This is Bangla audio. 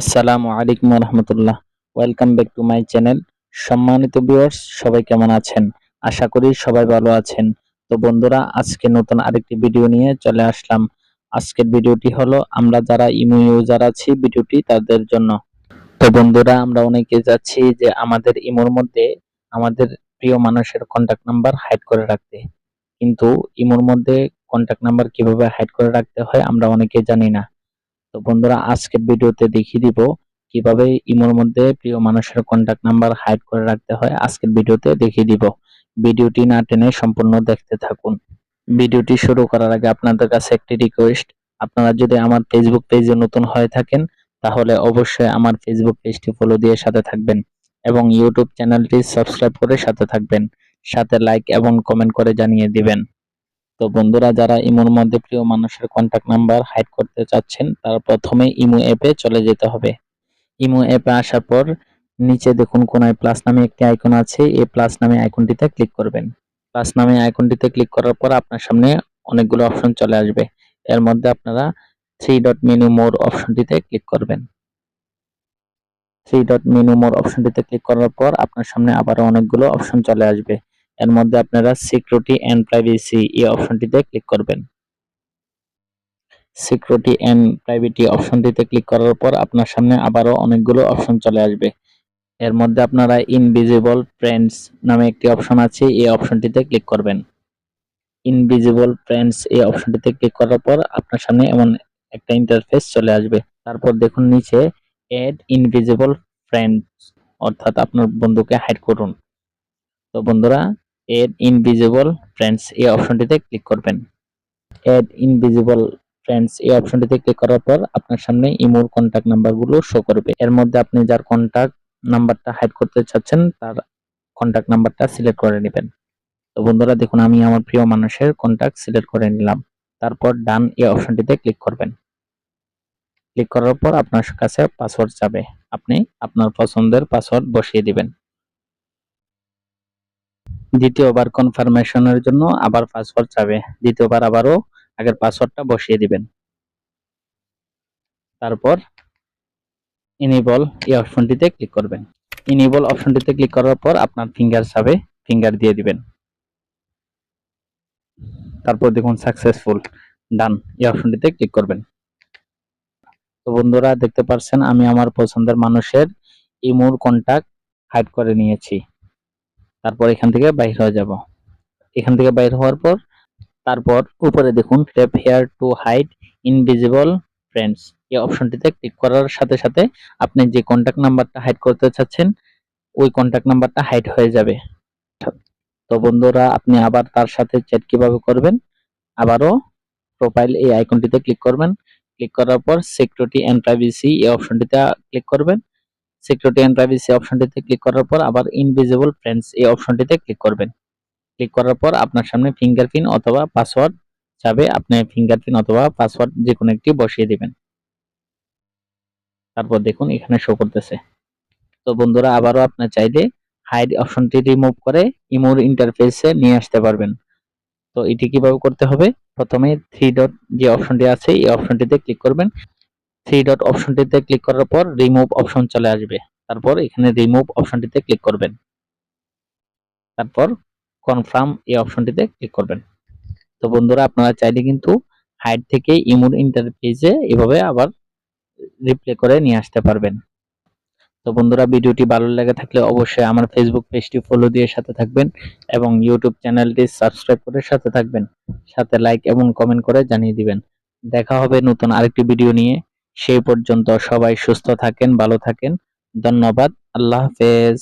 আসসালামু আলাইকুম রহমতুল্লাহ। Welcome back to my channel সম্মানিত ভিউয়ার্স সবাই কেমন আছেন? আশা করি সবাই ভালো আছেন। তো বন্ধুরা, আজকে নতুন আরেকটি ভিডিও নিয়ে চলে আসলাম। আজকের ভিডিওটি হলো, আমরা যারা ইমো ইউজার আছি ভিডিওটি তাদের জন্য। তো বন্ধুরা, আমরা অনেকে যাচ্ছি যে আমাদের ইমোর মধ্যে আমাদের প্রিয় মানুষের কন্টাক্ট নাম্বার হাইড করে রাখতে। কিন্তু ইমোর মধ্যে কন্টাক্ট নাম্বার কীভাবে হাইড করে রাখতে হয়, আমরা অনেকে জানি না। তো বন্ধুরা আজকের ভিডিওতে দেখিয়ে দিব কীভাবে ইমোর মধ্যে প্রিয় মানুষের কন্ট্যাক্ট নাম্বার হাইড করে রাখতে হয়। আজকের ভিডিওতে দেখিয়ে দিব। ভিডিওটি না টেনে সম্পূর্ণ দেখতে থাকুন। ভিডিওটি শুরু করার আগে আপনাদের কাছে একটি রিকোয়েস্ট আপনারা যদি আমার ফেসবুক পেজে নতুন হয়ে থাকেন, তাহলে অবশ্যই আমার ফেসবুক পেজটি ফলো দিয়ে সাথে থাকবেন এবং ইউটিউব চ্যানেলটি সাবস্ক্রাইব করে সাথে থাকবেন। সাথে লাইক এবং কমেন্ট করে জানিয়ে দিবেন। তো বন্ধুরা, যারা ইমোর মধ্যে প্রিয় মানুষের কন্ট্যাক্ট নাম্বার হাইড করতে চাচ্ছেন, তারা প্রথমে ইমো অ্যাপে চলে যেতে হবে। ইমো অ্যাপে আসার পর নিচে দেখুন কোনায় প্লাস নামে একটি আইকন আছে, এই প্লাস নামে আইকনটিতে ক্লিক করবেন। প্লাস নামে আইকনটিতে ক্লিক করার পর আপনার সামনে অনেকগুলো অপশন চলে আসবে। এর মধ্যে আপনারা থ্রি ডট মেনু মোর অপশনটিতে ক্লিক করবেন। থ্রি ডট মেনু মোর অপশনটিতে ক্লিক করার পর আপনার সামনে আবারও অনেকগুলো অপশন চলে আসবে। এর মধ্যে আপনারা সিকিউরিটি এন্ড প্রাইভেসি এই অপশনটিতে ক্লিক করবেন। সিকিউরিটি এন্ড প্রাইভেটি অপশনটিতে ক্লিক করার পর আপনার সামনে আবারও অনেকগুলো অপশন চলে আসবে। এর মধ্যে আপনারা ইনভিজিবল ফ্রেন্ডস নামে একটি অপশন আছে, এই অপশনটিতে ক্লিক করবেন। ইনভিজিবল ফ্রেন্ডস এই অপশনটিতে ক্লিক করার পর আপনার সামনে এমন একটা ইন্টারফেস চলে আসবে। তারপর দেখুন নিচে এড ইনভিজিবল ফ্রেন্ডস অর্থাৎ আপনার বন্ধুকে হাইড করুন। তো বন্ধুরা এড ইনভিজিবল ফ্রেন্ডস এই অপশনটিতে ক্লিক করবেন। এড ইনভিজিবল ফ্রেন্ডস এই অপশনটিতে ক্লিক করার পর আপনার সামনে ইমোর কন্ট্যাক্ট নাম্বারগুলো শো করবে। এর মধ্যে আপনি যার কন্ট্যাক্ট নাম্বারটা হাইড করতে চাচ্ছেন, তার কন্ট্যাক্ট নাম্বারটা সিলেক্ট করে নেবেন। তো বন্ধুরা, দেখুন, আমি আমার প্রিয় মানুষের কন্ট্যাক্ট সিলেক্ট করে নিলাম। তারপর ডান এই অপশনটিতে ক্লিক করবেন। ক্লিক করার পর আপনার কাছে পাসওয়ার্ড যাবে। আপনি আপনার পছন্দের পাসওয়ার্ড বসিয়ে দিবেন। দ্বিতীয়বার কনফার্মেশনের জন্য আবার পাসওয়ার্ড চাবে। দ্বিতীয়বার আবারও আগের পাসওয়ার্ডটা বসিয়ে দিবেন। তারপর ইনেবল এই অপশনটিতে ক্লিক করবেন। ইনেবল অপশনটিতে ক্লিক করার পর আপনার ফিঙ্গার চাবে ফিঙ্গার দিয়ে দিবেন। তারপর দেখুন সাকসেসফুল ডান এই অপশনটিতে ক্লিক করবেন। তো বন্ধুরা, দেখতে পাচ্ছেন আমি আমার পছন্দের মানুষের ইমোর কন্টাক্ট হাইড করে নিয়েছি। তারপর এখান থেকে বাইর হয়ে যাব। এখান থেকে বাইর হওয়ার পর, তারপর উপরে দেখুন tap here to hide invisible friends. এই অপশনটিতে ক্লিক করার সাথে সাথে আপনি যে কন্ট্যাক্ট নাম্বারটা হাইড করতে চাচ্ছেন, ওই কন্ট্যাক্ট নাম্বারটা হাইড হয়ে যাবে। তো বন্ধুরা, আপনি আবার তার সাথে চ্যাট কীভাবে করবেন? আবারও প্রোফাইল এই আইকনটিতে ক্লিক করবেন। ক্লিক করার পর সিকিউরিটি এন্ড প্রাইভেসি এই অপশনটিতে ক্লিক করবেন। সিকিউরিটি এন্ড প্রাইভেসি অপশনটিতে ক্লিক করার পর আবার ইনভিজিবল ফ্রেন্ডস এই অপশনটিতে ক্লিক করবেন। ক্লিক করার পর আপনার সামনে ফিঙ্গারপ্রিন্ট অথবা পাসওয়ার্ড যাবে আপনি ফিঙ্গারপ্রিন্ট অথবা পাসওয়ার্ড যে কোনো একটি বসিয়ে দিবেন। তারপর দেখুন এখানে শো করতেছে। তো বন্ধুরা, আবারও আপনার চাইলে হাইড অপশনটি রিমুভ করে ইমোর ইন্টারফেসে নিয়ে আসতে পারবেন। তো এটি কীভাবে করতে হবে? প্রথমে থ্রি ডট যে অপশনটি আছে, এই অপশনটিতে ক্লিক করবেন। থ্রি ডট অপশনটিতে ক্লিক করার পর রিমুভ অপশন চলে আসবে। তারপর এখানে রিমুভ অপশনটিতে ক্লিক করবেন। তারপর কনফার্ম এই অপশনটিতে ক্লিক করবেন। তো বন্ধুরা, আপনারা চাইলে কিন্তু হাইড থেকে ইমোর ইন্টারফেসে এভাবে আবার রিপ্লে করে নিয়ে আসতে পারবেন। তো বন্ধুরা, ভিডিওটি ভালো লেগে থাকলে অবশ্যই আমার ফেসবুক পেজটি ফলো দিয়ে সাথে থাকবেন এবং ইউটিউব চ্যানেলটি সাবস্ক্রাইব করে সাথে থাকবেন। সাথে লাইক এবং কমেন্ট করে জানিয়ে দিবেন। দেখা হবে নতুন আরেকটি ভিডিও নিয়ে। সেই পর্যন্ত সবাই সুস্থ থাকেন ভালো থাকেন। ধন্যবাদ আল্লাহ হাফেজ।